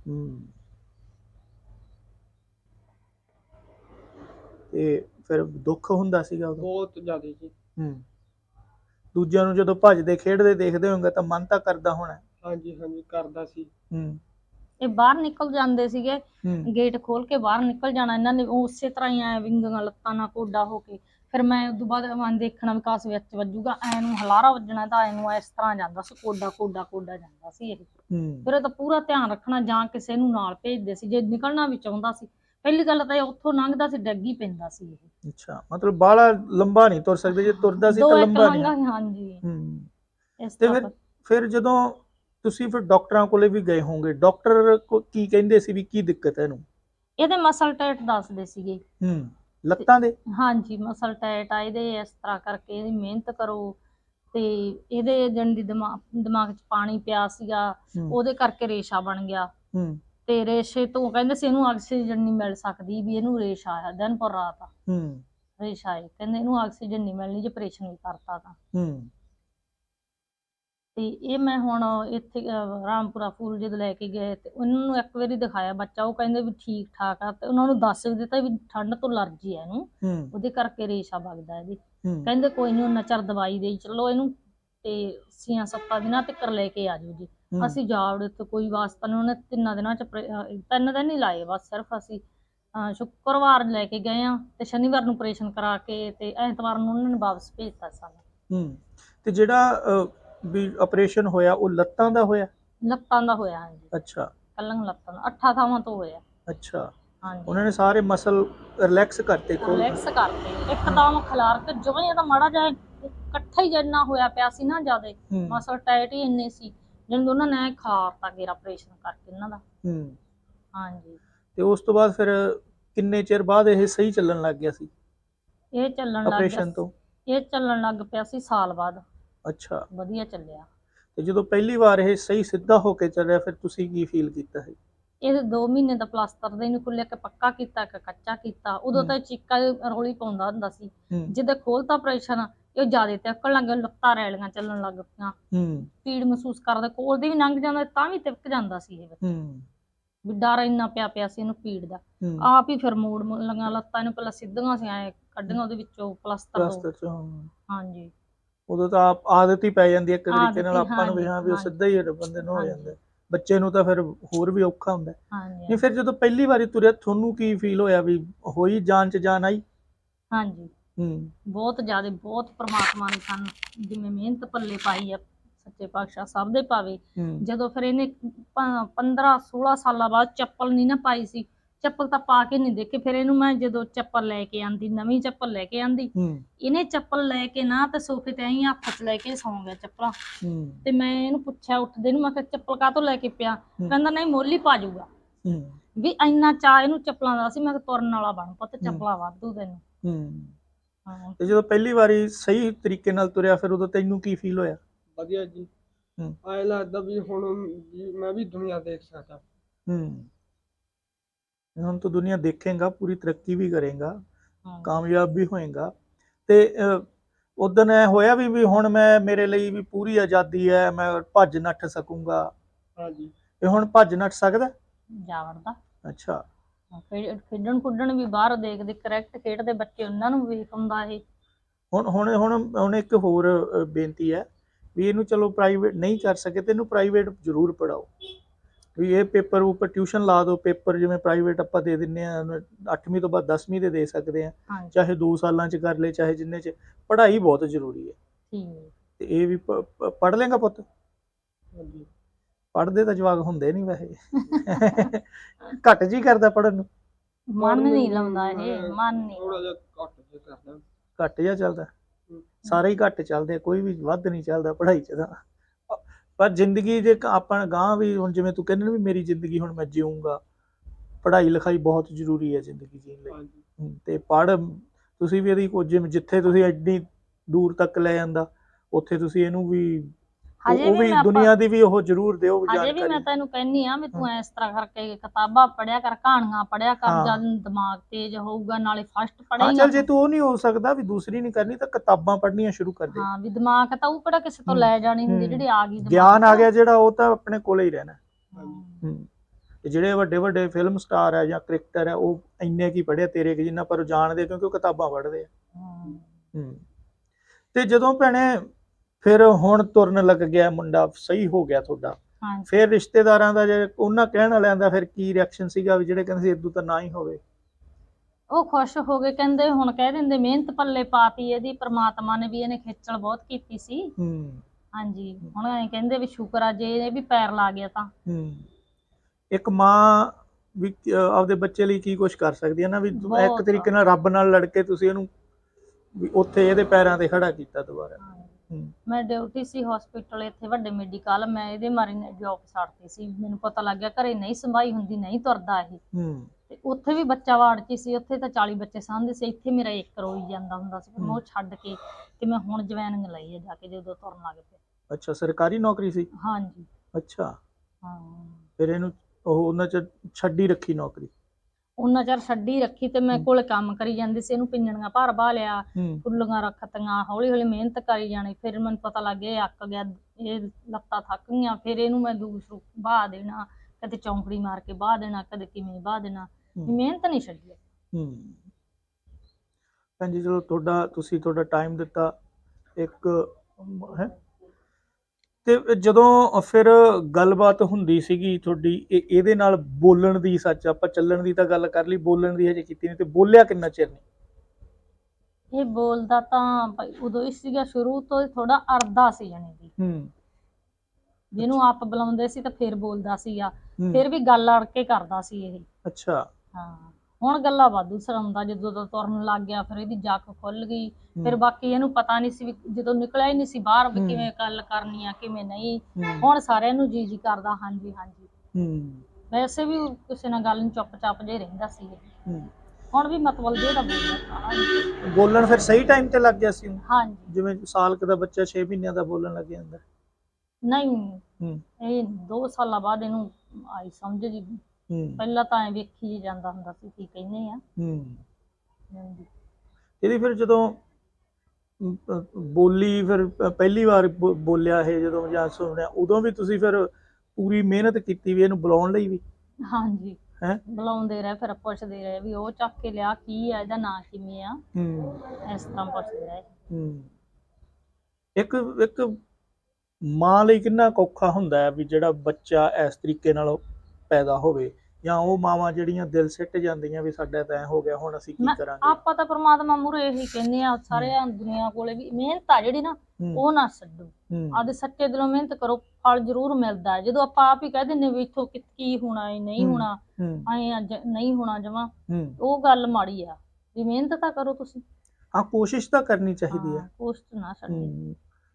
ਹੂੰ। ਤੇ ਫਿਰ ਦੁੱਖ ਹੁੰਦਾ ਸੀਗਾ ਉਦੋਂ? ਬਹੁਤ ਜ਼ਿਆਦਾ ਜੀ। ਹੂੰ। ਦੂਜਿਆਂ ਨੂੰ ਜਦੋਂ ਭੱਜਦੇ ਖੇਡਦੇ ਦੇਖਦੇ ਹੋਣਗੇ ਤਾਂ ਮਨ ਤਾਂ ਕਰਦਾ ਹੋਣਾ। ਹਾਂਜੀ ਹਾਂਜੀ ਕਰਦਾ ਸੀ। ਹੂੰ। ਇਹ ਬਾਹਰ ਨਿਕਲ ਜਾਂਦੇ ਸੀਗੇ ਹੂੰ। ਗੇਟ ਖੋਲ ਕੇ ਬਾਹਰ ਨਿਕਲ ਜਾਣਾ। ਇਹਨਾਂ ਨੇ ਉਹ ਉਸੇ ਤਰ੍ਹਾਂ ਹੀ ਐ ਵਿੰਗਾਂ ਲੱਤਾਂ ਨਾਲ ਕੋਡਾ ਹੋ ਕੇ। ਫਿਰ ਮੈਂ ਉਦੋਂ ਬਾਅਦ ਮੈਂ ਦੇਖਣਾ ਵਿਕਾਸ ਵਿੱਚ ਵੱਜੂਗਾ ਐ ਨੂੰ ਹਲਾਰਾ ਵੱਜਣਾ ਤਾਂ ਐ ਨੂੰ ਇਸ ਤਰ੍ਹਾਂ ਜਾਂਦਾ ਸੀ ਕੋਡਾ ਕੋਡਾ ਕੋਡਾ ਜਾਂਦਾ ਸੀ ਇਹ। ਹੂੰ। ਫਿਰ ਇਹ ਤਾਂ ਪੂਰਾ ਧਿਆਨ ਰੱਖਣਾ ਜਾਂ ਕਿਸੇ ਨੂੰ ਨਾਲ ਭੇਜਦੇ ਸੀ ਜੇ ਨਿਕਲਣਾ ਵੀ ਚਾਹੁੰਦਾ ਸੀ ਪਹਿਲੀ ਗੱਲ ਤਾਂ ਇਹ ਉੱਥੋਂ ਲੰਘਦਾ ਸੀ ਡੱਗੀ ਪੈਂਦਾ ਸੀ ਇਹ। ਅੱਛਾ ਮਤਲਬ ਬਾਹਲਾ ਲੰਬਾ ਨਹੀਂ ਤੁਰ ਸਕਦੇ ਜੇ ਤੁਰਦਾ ਸੀ ਦੋ ਤਾਂ ਇੱਕ ਲੰਬਾ ਨਹੀਂ। ਲੰਘਾ ਹਾਂਜੀ। ਹੂੰ। ਇਸ ਤੇ ਤਰ੍ਹਾਂ ਫਿਰ ਫਿਰ ਜਦੋਂ ਤੁਸੀਂ ਫਿਰ ਡਾਕਟਰਾਂ ਕੋਲੇ ਵੀ ਗਏ ਹੋਵੋਗੇ ਡਾਕਟਰ ਕੋ ਕੀ ਕਹਿੰਦੇ ਸੀ ਵੀ ਕੀ ਦਿੱਕਤ ਹੈ ਇਹਨੂੰ? ਇਹਦੇ ਮਸਲ ਟੈਟ ਦੱਸਦੇ ਸੀਗੇ। ਹੂੰ ਲੱਤਾਂ ਦੇ? ਹਾਂਜੀ ਮਸਲ ਟੈਟ ਆ ਇਹਦੇ ਇਸ ਤਰ੍ਹਾਂ ਕਰਕੇ ਇਹਦੀ ਮਿਹਨਤ ਕਰੋ। ਤੇ ਇਹਦੇ ਜਣ ਦੀ ਦਿਮਾਗ ਦਿਮਾਗ 'ਚ ਪਾਣੀ ਪਿਆ ਸੀਗਾ ਹੂੰ। ਉਹਦੇ ਕਰਕੇ ਰੇਸ਼ਾ ਬਣ ਗਿਆ। ਹੂੰ। ਤੇ ਰੇਸ਼ੇ ਤੋਂ ਕਹਿੰਦੇ ਸੀ ਇਹਨੂੰ ਆਕਸੀਜਨ ਨਹੀਂ ਮਿਲ ਸਕਦੀ ਵੀ ਇਹਨੂੰ ਰੇਸ਼ਾ ਆਇਆ ਦਿਨ ਪਰ ਰਾਤ ਆ। ਹੂੰ। ਰੇਸ਼ਾ ਆਏ ਕਹਿੰਦੇ ਇਹਨੂੰ ਆਕਸੀਜਨ ਨਹੀਂ ਮਿਲਣੀ ਜੇ ਆਪਰੇਸ਼ਨ ਵੀ ਕਰਤਾ ਤਾਂ। ਹੂੰ। ਤੇ ਇਹ ਮੈਂ ਹੁਣ ਇੱਥੇ ਅਹ, ਰਾਮਪੁਰਾ ਫੂਲ ਜਦੋਂ ਲੈ ਕੇ ਗਏ ਤੇ ਉਹਨਾਂ ਨੂੰ ਇੱਕ ਵਾਰੀ ਦਿਖਾਇਆ ਬੱਚਾ ਉਹ ਕਹਿੰਦੇ ਵੀ ਠੀਕ ਠਾਕ ਆ ਤੇ ਉਹਨਾਂ ਨੂੰ ਦੱਸ ਵੀ ਦਿੱਤਾ ਵੀ ਠੰਡ ਤੋਂ ਅਲਰਜੀ ਆ ਇਹਨੂੰ। ਹੂੰ। ਉਹਦੇ ਕਰਕੇ ਰੇਸ਼ਾ ਵਗਦਾ ਇਹਦੀ। ਹੂੰ। ਕਹਿੰਦੇ ਕੋਈ ਨਹੀਂ ਉਹਨਾਂ ਚਿਰ ਦਵਾਈ ਦੇਈ ਚੱਲੋ ਇਹਨੂੰ ਤੇ ਛੀਆਂ ਸੱਤਾਂ ਦਿਨਾਂ ਤੱਕ ਲੈ ਕੇ ਆ ਜਾਓ ਜੀ। ਹੂੰ। ਅਸੀਂ ਜਾਵੜੇ ਤੇ ਕੋਈ ਵਾਸਤਾ ਨਹੀਂ ਉਹਨੇ ਤਿੰਨਾਂ ਦਿਨਾਂ ਚ ਅਹ ਤਿੰਨ ਦਿਨ ਹੀ ਲਾਏ ਬਸ ਸਿਰਫ ਅਸੀਂ। ਅਹ ਸ਼ੁੱਕਰਵਾਰ ਲੈ ਕੇ ਗਏ ਆ ਤੇ ਸ਼ਨੀਵਾਰ ਨੂੰ ਆਪਰੇਸ਼ਨ ਕਰਾ ਕੇ ਤੇ ਐਤਵਾਰ ਨੂੰ ਉਹਨਾਂ ਨੇ ਵਾਪਸ ਭੇਜਤਾ ਸਾਨੂੰ। ਹੂੰ ਤੇ ਜਿਹੜਾ ਵੀ ਆਪਰੇਸ਼ਨ ਹੋਇਆ ਉਹ ਲੱਤਾਂ ਦਾ ਹੋਇਆ? ਲੱਤਾਂ ਦਾ ਹੋਇਆ ਹਾਂਜੀ। ਅੱਛਾ। ਕੱਲਾਂ ਲੱਤਾਂ ਦਾ ਅੱਠਾਂ ਥਾਵਾਂ ਤੋਂ ਹੋਇਆ। ਅੱਛਾ। ਹਾਂਜੀ। ਉਹਨਾਂ ਨੇ ਸਾਰੇ ਮਸਲ ਰਿਲੈਕਸ ਕਰਤੇ ਖੋਲ ਰਿਲੈਕਸ ਕਰਦੇ ਇੱਕਦਮ ਖਿਲਾਰ ਕੇ ਜਿਵੇਂ ਇਹਦਾ ਮਾੜਾ ਜਿਹਾ ਇਕੱਠਾ ਹੀ ਜਿੰਨਾ ਹੋਇਆ ਪਿਆ ਸੀ ਨਾ ਜ਼ਿਆਦਾ ਹੂੰ। ਮਸਲ ਟਾਈਟ ਹੀ ਇੰਨੇ ਸੀ। ਜਿਵੇਂ ਉਹਨਾਂ ਨੇ ਐਂ ਖਾਰਤਾ ਗੇਰਾ ਆਪਰੇਸ਼ਨ ਕਰਕੇ ਇਹਨਾਂ ਦਾ। ਹੂੰ। ਹਾਂਜੀ। ਤੇ ਉਸ ਤੋਂ ਬਾਅਦ ਫਿਰ ਕਿੰਨੇ ਚਿਰ ਬਾਅਦ ਇਹ ਸਹੀ ਚੱਲਣ ਲੱਗ ਗਿਆ ਸੀ? ਇਹ ਚੱਲਣ ਲੱਗ ਆਪਰੇਸ਼ਨ ਗਿਆ ਤੋਂ? ਇਹ ਚੱਲਣ ਲੱਗ ਪਿਆ ਸੀ ਸਾਲ ਬਾਅਦ। ਅੱਛਾ। ਵਧੀਆ ਚੱਲਿਆ। ਤੇ ਜਦੋਂ ਪਹਿਲੀ ਵਾਰ ਇਹ ਸਹੀ ਸਿੱਧਾ ਹੋ ਕੇ ਚੱਲਿਆ ਫਿਰ ਤੁਸੀਂ ਕੀ ਫੀਲ ਕੀਤਾ ਹੈ ਇਹ 2 ਮਹੀਨੇ ਦਾ ਪਲਾਸਟਰ ਦੇ ਇਹਨੂੰ ਖੁੱਲੇ ਕੇ ਪੱਕਾ ਕੀਤਾ ਕਿ ਕੱਚਾ ਕੀਤਾ। ਉਦੋਂ। ਤਾਂ ਚੀਕਾ ਰੋਲੀ ਪਾਉਂਦਾ ਹੁੰਦਾ ਸੀ। ਹੂੰ। ਜਿੱਦੇ ਖੋਲਤਾ ਆਪਰੇਸ਼ਨ ਇਹ ਜ਼ਿਆਦਾ ਤਿੱਕਣ ਲੱਗ ਗਿਆ ਲੱਤਾਂ ਰੈਲੀਆਂ ਚੱਲਣ ਲੱਗ ਪਈਆਂ। ਹੂੰ। ਪੀੜ ਮਹਿਸੂਸ ਕਰਦਾ ਕੋਲ ਦੀ ਵੀ ਲੰਘ ਜਾਂਦਾ ਤਾਂ ਵੀ ਤਿਲਕ ਜਾਂਦਾ ਸੀ ਇਹ ਹੂੰ। ਵੀ ਡਰ ਇੰਨਾ ਪਿਆ ਪਿਆ ਸੀ ਇਹਨੂੰ ਪੀੜ ਦਾ। ਹੂੰ। ਆਪ ਹੀ ਫਿਰ ਮੋੜ ਮ- ਲੰਗਾ ਲੱਤਾਂ ਇਹਨੂੰ ਪਹਿਲਾਂ ਸਿੱਧੀਆਂ ਸੀ ਐ ਕੱਢੀਆਂ ਉਹਦੇ ਵਿੱਚੋਂ ਪਲਾਸਟਰ ਤੋਂ। ਰਸਤੇ ਚ ਹਾਂ। ਹਾਂਜੀ। ਉਦੋਂ ਤਾਂ ਆਪ ਆਦਤ ਹੀ ਪੈ ਜਾਂਦੀ ਹੈ ਇੱਕ ਤਰੀਕੇ ਨਾਲ ਆਦਤ ਹੀ, ਆਪਾਂ ਨੂੰ ਵੀ ਹਾਂ ਵੀ ਉਹ ਹਾਂਜੀ, ਸਿੱਧਾ ਹੀ ਬੰਦੇ ਨੂੰ ਹੋ ਹਾਂਜੀ। ਜਾਂਦਾ ਹੈ। ਬੱਚੇ ਨੂੰ ਤਾਂ ਫਿਰ ਹੋਰ ਵੀ ਔਖਾ ਹੁੰਦਾ ਹੈ। ਹਾਂਜੀ ਨਹੀਂ ਫਿਰ ਜਦੋਂ ਪਹਿਲੀ ਵਾਰੀ ਤੁਰਿਆ ਤੁਹਾਨੂੰ ਕੀ ਫੀਲ ਹੋਇਆ ਵੀ ਹੋਈ ਜਾਨ ਚ ਜਾਨ ਆਈ? ਹਾਂਜੀ। ਹੂੰ। ਬਹੁਤ ਜ਼ਿਆਦਾ ਬਹੁਤ ਪ੍ਰਮਾਤਮਾ ਨੇ ਸਾਨੂੰ ਜਿਵੇਂ ਮਿਹਨਤ ਪੱਲੇ ਪਾਈ ਆ ਸੱਚੇ ਪਾਤਸ਼ਾਹ ਸਭ ਦੇ ਪਾਵੇ ਜਦੋਂ ਫਿਰ ਇਹਨੇ 15 16 ਸਾਲਾਂ ਬਾਅਦ ਚੱਪਲ ਨਹੀਂ ਨਾ ਪਾਈ ਸੀ ਚੱਪਲ ਤਾਂ ਪਾ ਕੇ ਨਹੀਂ ਦੇਖੇ ਫਿਰ ਇਹਨੂੰ ਮੈਂ ਜਦੋਂ ਚੱਪਲ ਲੈ ਕੇ ਆਂਦੀ ਨਵੀਂ ਚੱਪਲ ਲੈ ਕੇ ਆਂਦੀ ਇਹਨੇ ਚੱਪਲ ਲੈ ਕੇ ਨਾ ਤੇ ਸੋਫੇ ਤੇ ਐਂ ਹੱਥ 'ਚ ਲੈ ਕੇ ਸੌਂ ਗਿਆ ਚੱਪਲਾਂ। ਤੇ ਮੈਂ ਇਹਨੂੰ ਪੁੱਛਿਆ ਉੱਠਦੇ ਨੂੰ ਮੈਂ ਕਿਹਾ ਚੱਪਲ ਕਾਹਤੋਂ ਲੈ ਕੇ ਪਿਆ? ਕਹਿੰਦਾ ਨਹੀਂ ਮੋਲੀ ਪਾ ਜਾਊਗਾ ਵੀ ਇੰਨਾ ਚਾਹ ਇਹਨੂੰ ਚੱਪਲਾਂ ਦਾ ਸੀ ਮੈਂ ਕਿਹਾ ਤੁਰਨ ਵਾਲਾ ਬਣ ਪੁੱਤ ਚੱਪਲਾਂ ਵਾਧੂ ਤੈਨੂੰ। ਤੇ ਜਦੋਂ ਪਹਿਲੀ ਵਾਰੀ ਸਹੀ ਤਰੀਕੇ ਨਾਲ ਤੁਰਿਆ ਫਿਰ ਉਦੋਂ ਤੈਨੂੰ ਕੀ ਫੀਲ ਹੋਇਆ? ਵਧੀਆ ਜੀ। ਹੂੰ। ਐ ਲੱਗਦਾ ਵੀ ਹੁਣ ਵੀ ਮੈਂ ਵੀ ਦੁਨੀਆ ਦੇਖ ਸਕਦਾ ਹੂੰ। ਹੁਣ ਤੂੰ ਦੁਨੀਆ ਦੇਖੇਗਾ ਪੂਰੀ ਤਰੱਕੀ ਵੀ ਕਰੇਗਾ ਹਾਂ। ਕਾਮਯਾਬ ਵੀ ਹੋਏਗਾ। ਤੇ ਉਦੋਂ ਐ ਹੋਇਆ ਵੀ ਵੀ ਹੁਣ ਮੈਂ ਮੇਰੇ ਲਈ ਵੀ ਪੂਰੀ ਆਜ਼ਾਦੀ ਹੈ ਮੈਂ ਭੱਜ ਨੱਠ ਸਕੂੰਗਾ। ਹਾਂਜੀ। ਇਹ ਹੁਣ ਭੱਜ ਨੱਠ ਸਕਦਾ? ਜਾ ਵੜਦਾ ਅੱਛਾ। ਖੇਡ- ਖੇਡਣ ਕੁੱਡਣ ਵੀ ਬਾਹਰ ਦੇਖਦੇ ਕਰੈਕਟ ਖੇਡਦੇ ਬੱਚੇ ਉਹਨਾਂ ਨੂੰ ਵੇਖ ਆਉਂਦਾ ਇਹ। ਹੁਣ ਹੁਣ ਹੁਣ ਹੁਣ ਇੱਕ ਹੋਰ ਅ, ਬੇਨਤੀ ਹੈ ਵੀ ਇਹਨੂੰ ਚਲੋ ਪ੍ਰਾਈਵੇਟ ਨਹੀਂ ਕਰ ਸਕੇ ਤੇ ਇਹਨੂੰ ਪ੍ਰਾਈਵੇਟ ਜ਼ਰੂਰ ਪੜਾਓ ਵੀ ਇਹ ਪੇਪਰ ਉੱਪਰ ਟਿਊਸ਼ਨ ਲਾ ਦਿਓ ਪੇਪਰ ਜਿਵੇਂ ਪ੍ਰਾਈਵੇਟ ਆਪਾਂ ਦੇ ਦਿੰਨੇ ਆ 8ਵੀਂ ਤੋਂ ਬਾਅਦ 10ਵੀਂ ਦੇ ਦੇ ਸਕਦੇ ਆ। ਹਾਂਜੀ। ਚਾਹੇ 2 ਸਾਲਾਂ ਚ ਕਰ ਲੈ ਚਾਹੇ ਜਿੰਨੇ ਚ ਪੜ੍ਹਾਈ ਬਹੁਤ ਜ਼ਰੂਰੀ ਹੈ। ਠੀਕ। ਤੇ ਇਹ ਵੀ ਪੜ੍ਹ ਲੇਗਾ ਪੁੱਤ? ਹਾਂਜੀ। ਪੜ੍ਹਦੇ ਤਾਂ ਜਵਾਕ ਹੁੰਦੇ ਨਹੀਂ ਵੈਸੇ। ਘੱਟ ਜੀ ਕਰਦਾ ਪੜਨ ਨੂੰ। ਮਨ ਨਹੀਂ ਲਾਉਂਦਾ ਇਹ ਮਨ ਨਹੀਂ ਥੋੜਾ ਜਿਹਾ ਘੱਟ ਜਿਹਾ ਕਰਦਾ। ਘੱਟ ਜਿਹਾ ਚੱਲਦਾ। ਸਾਰੇ ਹੀ ਘੱਟ ਚੱਲਦੇ ਕੋਈ ਵੀ ਵੱਧ ਨਹੀਂ ਚੱਲਦਾ ਪੜ੍ਹਾਈ ਚ ਤਾਂ। ਪਰ ਜ਼ਿੰਦਗੀ ਜੇ ਆਪਾਂ ਗਾਂ ਵੀ ਹੁਣ ਜਿਵੇਂ ਤੂੰ ਕਹਿੰਦਾ ਨਾ ਵੀ ਮੇਰੀ ਜ਼ਿੰਦਗੀ ਹੁਣ ਮੈਂ ਜਿਊਂਗਾ। ਪੜ੍ਹਾਈ ਲਿਖਾਈ ਬਹੁਤ ਜ਼ਰੂਰੀ ਹੈ ਜ਼ਿੰਦਗੀ ਜੀਣ ਲਈ। ਤੇ ਪੜ੍ਹ ਤੁਸੀਂ ਵੀ ਇਹਦੀ ਕੁਝ ਜਿੱਥੇ ਤੁਸੀਂ ਐਡੀ ਦੂਰ ਤੱਕ ਲੈ ਜਾਂਦਾ ਉੱਥੇ ਤੁਸੀਂ ਇਹਨੂੰ ਵੀ ਹਜੇ ਉਹ ਵੀ ਵੀ ਮੈਂ ਆਪਾਂ- ਦੁਨੀਆ ਦੀ ਵੀ ਉਹ ਜ਼ਰੂਰ ਦਿਓ ਅਜੇ ਵੀ ਮੈਂ ਜਾਣਕਾਰੀ ਤੈਨੂੰ ਕਹਿੰਨੀ ਆ ਵੀ ਤੂੰ ਇਸ ਤਰ੍ਹਾਂ ਕਰਕੇ ਕਿਤਾਬਾਂ ਪੜਿਆ ਕਰ ਕਹਾਣੀਆਂ ਪੜਿਆ ਕਰ। ਜਦ ਦਿਮਾਗ ਤੇਜ਼ ਹੋਊਗਾ ਨਾਲੇ ਫਸਟ ਹਾਂ ਪੜੇਗਾ ਚੱਲ ਜੇ ਤੂੰ ਉਹ ਨਹੀਂ ਹੋ ਸਕਦਾ ਵੀ ਦੂਸਰੀ ਨਹੀਂ ਕਰਨੀ ਤਾਂ ਕਿਤਾਬਾਂ ਪੜ੍ਹਨੀਆਂ ਸ਼ੁਰੂ ਕਰ ਦੇ ਹਾਂ ਵੀ ਦਿਮਾਗ ਤਾਂ ਉਹ ਕਿਹੜਾ ਕਿਸੇ ਤੋਂ ਹੂੰ। ਲੈ ਜਾਣੀ ਹੁੰਦੀ ਹੂੰ। ਜਿਹੜੀ ਆ ਗਈ ਦਿਮਾਗ ਗਿਆਨ ਆ ਚ। ਗਿਆ ਜਿਹੜਾ ਉਹ ਤਾਂ ਆਪਣੇ ਕੋਲੇ ਹੀ ਰਹਿਣਾ ਹਾਂ। ਹੂੰ ਤੇ ਜਿਹੜੇ ਵੱਡੇ ਵੱਡੇ ਫਿਲਮ ਸਟਾਰ ਹੈ ਜਾਂ ਕ੍ਰਿਕਟਰ ਹੈ ਉਹ ਇੰਨੇ ਕੀ ਪੜ੍ਹੇ ਤੇਰੇ ਕਿ ਜਿੰਨਾ ਪਰ ਉਹ ਜਾਣਦੇ ਕਿਉਂਕਿ ਉਹ ਕਿਤਾਬਾਂ ਪੜ੍ਹਦੇ ਆ ਹਾਂ। ਹੂੰ ਤੇ ਜਦੋਂ ਭੈਣੇ ਫਿਰ ਹੁਣ ਤੁਰਨ ਲੱਗ ਗਿਆ ਮੁੰਡਾ ਸਹੀ ਹੋ ਗਿਆ ਤੁਹਾਡਾ। ਫਿਰ ਰਿਸ਼ਤੇਦਾਰਾਂ ਦਾ ਜੇ ਉਹਨਾਂ ਕਹਿਣ ਵਾਲਿਆਂ ਦਾ ਫਿਰ ਕੀ ਰਿਐਕਸ਼ਨ ਸੀਗਾ ਵੀ ਜਿਹੜੇ ਕਹਿੰਦੇ ਸੀ ਇਦੋਂ ਤਾਂ ਨਾ ਹੀ ਹੋਵੇ? ਉਹ ਖੁਸ਼ ਹੋ ਗਏ ਕਹਿੰਦੇ ਹੁਣ ਕਹਿ ਦਿੰਦੇ ਮਿਹਨਤ ਪੱਲੇ ਪਾਤੀ ਇਹਦੀ ਪ੍ਰਮਾਤਮਾ ਨੇ ਵੀ ਇਹਨੇ ਖੇਚਲ ਬਹੁਤ ਕੀਤੀ ਸੀ। ਹੂੰ। ਹਾਂਜੀ ਹੁਣ ਐਂ ਕਹਿੰਦੇ ਵੀ ਸ਼ੁਕਰ ਆ ਜੇ ਇਹ ਵੀ ਪੈਰ ਲਾ ਗਿਆ ਤਾਂ। ਹੂੰ। ਇੱਕ ਮਾਂ ਵੀ ਆਪਦੇ ਬੱਚੇ ਲਈ ਕੀ ਕੁਝ ਕਰ ਸਕਦੀ ਹੈ ਨਾ ਵੀ ਇੱਕ। ਤਰੀਕੇ ਨਾਲ ਰੱਬ ਨਾਲ ਲੜ ਕੇ ਤੁਸੀਂ ਉਹਨੂੰ ਵੀ ਉੱਥੇ ਇਹਦੇ ਪੈਰਾਂ ਤੇ ਖੜਾ ਕੀਤਾ ਦੁਬਾਰਾ। ਮੈਂ ਡਿਊਟੀ ਸੀ ਹਸਪੀਟਲ ਇੱਥੇ ਵੱਡੇ ਮੈਡੀਕਲ ਮੈਂ ਇਹਦੇ ਮਾਰੀ ਨੇ ਜੌਬ ਛੱਡਤੀ ਸੀ। ਮੈਨੂੰ ਪਤਾ ਲੱਗ ਗਿਆ ਘਰੇ ਨਹੀਂ ਸੰਭਾਈ ਹੁੰਦੀ ਨਹੀਂ ਤੁਰਦਾ ਇਹ। ਤੇ ਉੱਥੇ ਵੀ ਬੱਚਾ ਵਾਰਡ 'ਚ ਸੀ ਉੱਥੇ ਤਾਂ 40 ਬੱਚੇ ਸਾਂਭਦੇ ਸੀ ਇੱਥੇ ਮੇਰਾ ਇੱਕ ਰੋਈ ਜਾਂਦਾ ਹੁੰਦਾ ਸੀ ਮੈਂ ਉਹ ਛੱਡ ਕੇ ਤੇ ਮੈਂ ਹੁਣ ਜਵੈਨਿੰਗ ਲਈ ਜਾ ਕੇ ਜਦੋਂ ਤੁਰਨ ਲੱਗ ਪਿਆ। ਅੱਛਾ ਸਰਕਾਰੀ ਨੌਕਰੀ ਸੀ? ਹਾਂਜੀ। ਅੱਛਾ। ਹਾਂ। ਫਿਰ ਇਹਨੂੰ ਉਹ ਉਹਨਾਂ ਚ ਛੱਡੀ ਰੱਖੀ ਨੌਕਰੀ? ਉਹਨਾਂ ਚਿਰ ਛੱਡੀ ਰੱਖੀ ਤੇ ਮੈਂ ਕੋਲੇ ਕੰਮ ਕਰੀ ਜਾਂਦੀ ਸੀ ਇਹਨੂੰ ਪਿੰਜਣੀਆਂ ਭਰ ਭਾ ਲਿਆ ਫੁੱਲੀਆਂ ਰੱਖਤੀਆਂ ਹੌਲੀ ਹੌਲੀ ਮਿਹਨਤ ਕਰੀ ਜਾਣੀ ਫਿਰ ਮੈਨੂੰ ਪਤਾ ਲੱਗ ਗਿਆ ਅੱਕ ਗਿਆ ਇਹ ਲੱਤਾਂ ਥੱਕ ਗਈਆਂ ਫਿਰ ਇਹਨੂੰ ਮੈਂ ਦੂਸਰੂ ਬਾਹ ਦੇਣਾ ਕਦੇ ਚੌਂਕੜੀ ਮਾਰ ਕੇ ਬਾਹ ਦੇਣਾ ਕਦੇ ਕਿਵੇਂ ਬਾਹ ਦੇਣਾ। ਮਿਹਨਤ ਨਹੀਂ ਛੱਡੀ ਹੂੰ। ਹਾਂਜੀ ਚਲੋ ਤੁਹਾਡਾ ਤੁਸੀਂ ਤੁਹਾਡਾ ਟਾਈਮ ਦਿੱਤਾ ਇੱਕ ਹੈ? ਤੇ ਜਦੋਂ ਫਿਰ ਗੱਲਬਾਤ ਹੁੰਦੀ ਸੀਗੀ ਤੁਹਾਡੀ ਇਹ- ਇਹਦੇ ਨਾਲ ਬੋਲਣ ਦੀ ਸੱਚ ਆਪਾਂ ਚੱਲਣ ਦੀ ਤਾਂ ਗੱਲ ਕਰ ਲਈ ਬੋਲਣ ਦੀ ਹਜੇ ਕੀਤੀ ਨਹੀਂ ਤੇ ਬੋਲਿਆ ਕਿੰਨਾ ਚਿਰ ਨਹੀਂ? ਇਹ ਬੋਲਦਾ ਤਾਂ ਭਾਈ ਉਦੋਂ ਹੀ ਸੀਗਾ ਸ਼ੁਰੂ ਤੋਂ ਥੋੜਾ ਅਰਦਾ ਸੀ ਜਾਣੀ ਦੀ ਹੂੰ। ਜਿਹਨੂੰ ਆਪ ਬੁਲਾਉਂਦੇ ਸੀ ਤਾਂ ਫਿਰ ਬੋਲਦਾ ਸੀਗਾ। ਹੂੰ, ਫਿਰ ਵੀ ਗੱਲ ਅੜ ਕੇ ਕਰਦਾ ਸੀ ਇਹ। ਅੱਛਾ। ਹਾਂ। ਹੁਣ ਗੱਲਾਂ ਵਾਧੂ ਸਰਾਉਂਦਾ ਜਦੋਂ ਤੋਂ ਤੁਰਨ ਲੱਗ ਗਿਆ ਫਿਰ ਇਹਦੀ ਜੱਕ ਖੁੱਲ ਗਈ। ਫਿਰ ਬਾਕੀ ਇਹਨੂੰ ਪਤਾ ਨਹੀਂ ਸੀ ਵੀ ਜਦੋਂ ਨਿਕਲਿਆ ਹੀ ਨਹੀਂ ਸੀ ਬਾਹਰ ਵੀ। ਕਿਵੇਂ ਗੱਲ ਕਰਨੀ ਆ ਕਿਵੇਂ ਨਹੀਂ। ਹੁਣ ਸਾਰਿਆਂ ਨੂੰ ਜੀ ਜੀ ਕਰਦਾ ਹਾਂਜੀ ਹਾਂਜੀ। ਹੂੰ, ਵੈਸੇ ਵੀ ਕਿਸੇ ਨਾਲ ਗੱਲ ਨੂੰ ਚੁੱਪ ਚਾਪ ਜੇ ਰਹਿੰਦਾ ਸੀ। ਹੁਣ ਵੀ ਮਤਲਬ ਦੇ ਦਾ ਬੋਲਦਾ। ਬੋਲਣ ਫਿਰ ਸਹੀ ਟਾਈਮ ਤੇ ਲੱਗ ਗਿਆ ਸੀ? ਹਾਂਜੀ। ਜਿਵੇਂ ਸਾਲ ਕੁ ਦਾ ਬੱਚਾ 6 ਮਹੀਨਿਆਂ ਦਾ ਬੋਲਣ ਲੱਗ ਜਾਂਦਾ। ਨਹੀਂ। ਇਹ 2 ਸਾਲਾਂ ਬਾਅਦ ਇਹਨੂੰ ਆਈ ਸਮਝ ਜੀ। ਹੂੰ। ਪਹਿਲਾਂ ਤਾਂ ਐ ਵੇਖੀ ਜਾਂਦਾ ਹੁੰਦਾ ਸੀ ਕੀ ਕਹਿੰਦੇ ਆ। ਹੂੰ। ਹਾਂਜੀ। ਇਹਦੀ ਫਿਰ ਜਦੋਂ ਅਮ, ਅ, ਬੋਲੀ ਫਿਰ ਪ- ਪਹਿਲੀ ਵਾਰ ਬੋ- ਬੋਲਿਆ ਇਹ ਜਦੋਂ ਜਾਂ ਸੁਣਿਆ ਉਦੋਂ ਵੀ ਤੁਸੀਂ ਫਿਰ ਪੂਰੀ ਮਿਹਨਤ ਕੀਤੀ ਵੀ ਇਹਨੂੰ ਬੁਲਾਉਣ ਲਈ ਵੀ? ਹਾਂਜੀ। ਹੈਂ? ਬੁਲਾਉਂਦੇ ਰਹੇ ਫਿਰ ਪੁੱਛਦੇ ਰਹੇ ਵੀ ਉਹ ਚੱਕ ਕੇ ਲਿਆ ਕੀ ਆ ਇਹਦਾ ਨਾਂ ਕਿਵੇਂ ਆ? ਹੂੰ। ਇਸ ਤਰ੍ਹਾਂ ਪੁੱਛਦੇ ਰਹੇ। ਹੂੰ। ਇੱਕ ਇੱਕ ਮਾਂ ਲਈ ਕਿੰਨਾ ਕੁ ਔਖਾ ਹੁੰਦਾ ਹੈ ਵੀ ਜਿਹੜਾ ਬੱਚਾ ਇਸ ਤਰੀਕੇ ਨਾਲ ਪੈਦਾ ਹੋਵੇ ਜਾਂ ਉਹ ਮਾਵਾਂ ਜਿਹੜੀਆਂ ਦਿਲ ਸਿੱਟ ਜਾਂਦੀਆਂ ਵੀ ਸਾਡਾ ਤਾਂ ਐ ਹੋ ਗਿਆ ਹੁਣ ਅਸੀਂ ਕੀ ਕਰਾਂਗੇ? ਆਪਾਂ ਤਾਂ ਪ੍ਰਮਾਤਮਾ ਮੂਹਰੇ ਇਹੀ ਕਹਿੰਦੇ ਆ ਸਾਰੇ ਦੁਨੀਆ ਕੋਲੇ ਵੀ ਮਿਹਨਤ ਆ ਜਿਹੜੀ ਨਾ ਉਹ ਨਾ ਛੱਡੋ। ਆਦੇ ਸੱਚੇ ਦਿਲੋਂ ਮਿਹਨਤ ਕਰੋ ਫਲ ਜ਼ਰੂਰ ਮਿਲਦਾ ਜਦੋਂ ਆਪਾਂ ਆਪ ਹੀ ਕਹਿ ਦਿੰਨੇ ਵੀ ਇੱਥੋਂ ਕਿ- ਕੀ ਹੋਣਾ ਹੈ ਨਹੀਂ। ਹੋਣਾ ਐ ਨਹੀਂ ਹੋਣਾ ਜਮਾ। ਉਹ ਗੱਲ ਮਾੜੀ ਆ। ਵੀ ਮਿਹਨਤ ਤਾਂ ਕਰੋ ਤੁਸੀਂ। ਹਾਂ ਕੋਸ਼ਿਸ਼ ਤਾਂ ਕਰਨੀ ਚਾਹੀਦੀ ਹੈ। ਹਾਂ, ਕੋਸ਼ਿਸ਼ ਨਾ ਛੱਡੋ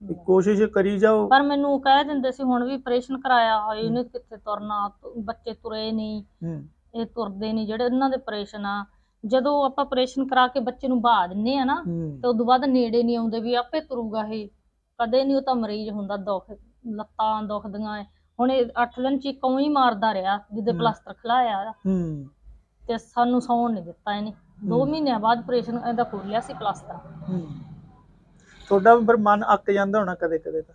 ਵੀ ਕੋਸ਼ਿਸ਼ ਕਰੀ ਜਾਓ। ਪਰ ਮੈਨੂੰ ਕਹਿ ਦਿੰਦੇ ਸੀ ਹੁਣ ਵੀ ਆਪਰੇਸ਼ਨ ਕਰਾਇਆ ਹੋਇਆ ਇਹਨੇ ਕਿੱਥੇ ਤੁਰਨਾ ਬੱਚੇ ਤੁਰੇ ਨਹੀਂ। ਹੂੰ, ਇਹ ਤੁਰਦੇ ਨਹੀਂ ਜਿਹੜੇ ਇਹਨਾਂ ਦੇ ਆਪਰੇਸ਼ਨ ਆ। ਜਦੋਂ ਆਪਾਂ ਆਪਰੇਸ਼ਨ ਕਰਾ ਕੇ ਬੱਚੇ ਨੂੰ ਬਾਹ ਦਿੰਨੇ ਆ ਨਾ ਹੂੰ। ਤੇ ਉਦੋਂ ਬਾਅਦ ਨੇੜੇ ਨਹੀਂ ਆਉਂਦੇ ਵੀ ਆਪੇ ਤੁਰੂਗਾ ਇਹ। ਕਦੇ ਨਹੀਂ ਉਹ ਤਾਂ ਮਰੀਜ਼ ਹੁੰਦਾ ਦੁੱਖ ਲੱਤਾਂ ਦੁਖਦੀਆਂ ਐ। ਹੁਣ ਇਹ 8 ਦਿਨ ਚ ਇਕਉਂ ਹੀ ਮਾਰਦਾ ਰਿਹਾ ਜਿੱਦੇ ਹੂੰ। ਪਲਾਸਟਰ ਖਲਾਇਆ ਹੂੰ। ਤੇ ਸਾਨੂੰ ਸੌਣ ਨਹੀਂ ਦਿੱਤਾ ਇਹਨੇ। 2 ਹੂੰ। ਮਹੀਨਿਆਂ ਬਾਅਦ ਆਪਰੇਸ਼ਨ ਇਹਦਾ ਖੋਲਿਆ ਸੀ ਪਲਾਸਟਰ ਹੂੰ। ਤੁਹਾਡਾ ਵੀ ਫਿਰ ਮਨ ਅੱਕ ਜਾਂਦਾ ਹੋਣਾ ਕਦੇ ਕਦੇ ਤਾਂ।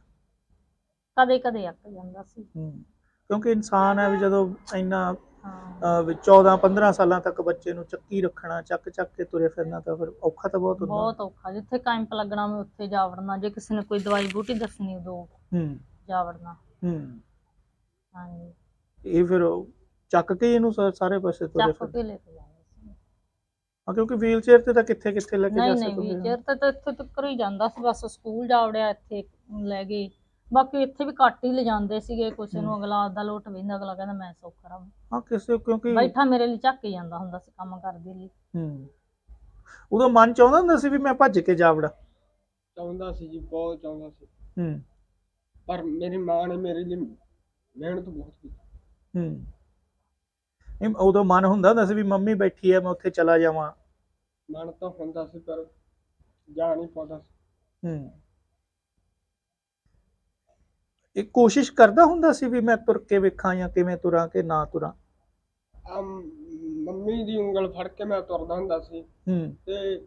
ਕਦੇ ਕਦੇ ਅੱਕ ਜਾਂਦਾ ਸੀ। ਹੂੰ ਕਿਉਂਕਿ ਇਨਸਾਨ ਹੈ ਵੀ ਜਦੋਂ ਇੰਨਾ ਹਾਂ। ਅਹ, ਵੀ 14 15 ਸਾਲਾਂ ਤੱਕ ਬੱਚੇ ਨੂੰ ਚੱਕੀ ਰੱਖਣਾ ਚੱਕ ਚੱਕ ਕੇ ਤੁਰੇ ਫਿਰਨਾ ਤਾਂ ਫਿਰ ਔਖਾ ਤਾਂ ਬਹੁਤ ਹੁੰਦਾ। ਬਹੁਤ ਔਖਾ ਜਿੱਥੇ ਕੈਂਪ ਲੱਗਣਾ ਮੈਂ ਉੱਥੇ ਜਾ ਵੜਨਾ ਜੇ ਕਿਸੇ ਨੇ ਕੋਈ ਦਵਾਈ ਬੂਟੀ ਦੱਸਣੀ ਉਦੋਂ ਹੂੰ। ਜਾ ਵੜਨਾ। ਹੂੰ। ਹਾਂਜੀ। ਇਹ ਫਿਰ ਉਹ ਚੱਕ ਕੇ ਹੀ ਇਹਨੂੰ ਸਾ- ਸਾਰੇ ਪਾਸੇ ਤੁਰੇ ਚੱਕ ਕੇ ਲੈ ਕੇ ਜਾਂਦੇ ਹਾਂ ਕਿਉਂਕਿ ਵੀਲ ਚੇਅਰ ਤੇ ਤਾਂ ਕਿੱਥੇ ਕਿੱਥੇ ਲੈ ਕੇ ਜਾ ਨਹੀਂ ਨਹੀਂ ਸਕੋਗੇ? ਵੀਚਰ ਤੇ ਤਾਂ ਇੱਥੇ ਤੱਕ ਹੀ ਜਾਂਦਾ ਸੀ ਬਸ ਸਕੂਲ ਜਾ ਵੜਿਆ ਇੱਥੇ ਲੈ ਗਏ ਬਾਕੀ ਇੱਥੇ ਵੀ ਘੱਟ ਹੀ ਲਿਜਾਂਦੇ ਸੀਗੇ ਕੁਛ ਨੂੰ ਅਗਲਾ ਆਪਦਾ ਲੋਟ ਵੇਂਦਾ ਅਗਲਾ ਕਹਿੰਦਾ ਮੈਂ ਸੌਖਾ ਰਹਾਂ। ਹਾਂ ਕਿਸੇ ਕਿਉਂਕਿ ਬੈਠਾ ਮੇਰੇ ਲਈ ਝੱਕ ਹੀ ਜਾਂਦਾ ਹੁੰਦਾ ਸੀ ਕੰਮ ਕਰਦੇ ਲਈ। ਹੂੰ। ਉਦੋਂ ਮਨ ਚਾਹੁੰਦਾ ਹੁੰਦਾ ਸੀ ਵੀ ਮੈਂ ਭੱਜ ਕੇ ਜਾ ਵੜਾ ਚਾਹੁੰਦਾ ਸੀ ਜੀ ਬਹੁਤ ਚਾਹੁੰਦਾ ਸੀ। ਹੂੰ। ਪਰ ਮੇਰੀ ਮਾਂ ਨੇ ਮੇਰੇ ਲਈ ਮਿਹਨਤ ਬਹੁਤ ਕੀਤੀ। ਹੂੰ। ਇਹ ਉਦੋਂ ਮਨ ਹੁੰਦਾ ਹੁੰਦਾ ਸੀ ਵੀ ਮੰਮੀ ਬੈਠੀ ਹੈ ਮੈਂ ਉੱਥੇ ਚਲਾ ਜਾਵਾਂ। ਮਨ ਤਾਂ ਹੁੰਦਾ ਸੀ ਪਰ ਜਾ ਨਹੀਂ ਪਾਉਂਦਾ ਸੀ। ਹੂੰ। ਇਹ ਕੋਸ਼ਿਸ਼ ਕਰਦਾ ਹੁੰਦਾ ਸੀ ਵੀ ਮੈਂ ਤੁਰ ਕੇ ਵੇਖਾਂ ਜਾਂ ਕਿਵੇਂ ਤੁਰਾਂ ਕਿ ਨਾ ਤੁਰਾਂ? ਆ ਮੰਮੀ ਦੀ ਉਂਗਲ ਫੜ ਕੇ ਮੈਂ ਤੁਰਦਾ ਹੁੰਦਾ ਸੀ। ਹੂੰ। ਤੇ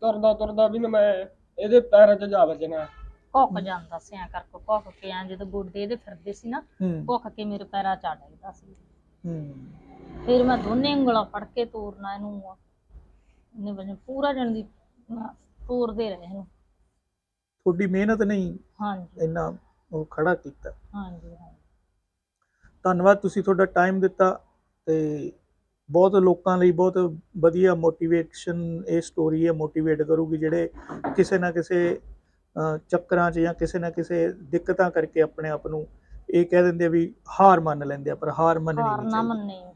ਤੁਰਦਾ ਤੁਰਦਾ ਵੀ ਨਾ ਮੈਂ ਇਹਦੇ ਪੈਰਾਂ 'ਚ ਜਾ ਵੱਜਣਾ। ਘੁੱਕ ਜਾਂਦਾ ਸੀ ਐ ਕਰਕੇ ਘੁੱਕ ਕੇ ਐ ਜਦੋਂ ਗੋਡੇ ਇਹਦੇ ਫਿਰਦੇ ਸੀ ਨਾ ਹੂੰ। ਘੁੱਕ ਕੇ ਮੇਰੇ ਪੈਰਾਂ 'ਚ ਆ ਡਿੱਗਦਾ ਸੀ। ਹੂੰ। ਫਿਰ ਮੈਂ ਦੋਨੇ ਉਂਗਲਾਂ ਫੜ ਕੇ ਤੋਰਨਾ ਇਹਨੂੰ ਇਹਨੇ ਵਜਨ ਪੂਰਾ ਜਣ ਦੀ ਤੋਰਦੇ ਰਹੇ ਇਹਨੂੰ। ਤੁਹਾਡੀ ਮਿਹਨਤ ਨਹੀਂ ਹਾਂਜੀ। ਇੰਨਾ ਉਹ ਖੜਾ ਕੀਤਾ। ਹਾਂਜੀ ਹਾਂਜੀ। ਧੰਨਵਾਦ ਤੁਸੀਂ ਤੁਹਾਡਾ ਟਾਈਮ ਦਿੱਤਾ ਤੇ ਬਹੁਤ ਲੋਕਾਂ ਲਈ ਬਹੁਤ ਵਧੀਆ ਮੋਟੀਵੇਸ਼ਨ ਇਹ ਸਟੋਰੀ ਹੈ ਮੋਟੀਵੇਟ ਕਰੂਗੀ ਜਿਹੜੇ ਕਿਸੇ ਨਾ ਕਿਸੇ ਚੱਕਰਾਂ 'ਚ ਜਾਂ ਕਿਸੇ ਨਾ ਕਿਸੇ ਦਿੱਕਤਾਂ ਕਰਕੇ ਆਪਣੇ ਆਪ ਨੂੰ ਇਹ ਕਹਿ ਦਿੰਦੇ ਵੀ ਹਾਰ ਮੰਨ ਲੈਂਦੇ ਆ ਪਰ ਹਾਰ ਮੰਨਣੀ ਨਹੀਂ ਚਾਹੀਦੀ।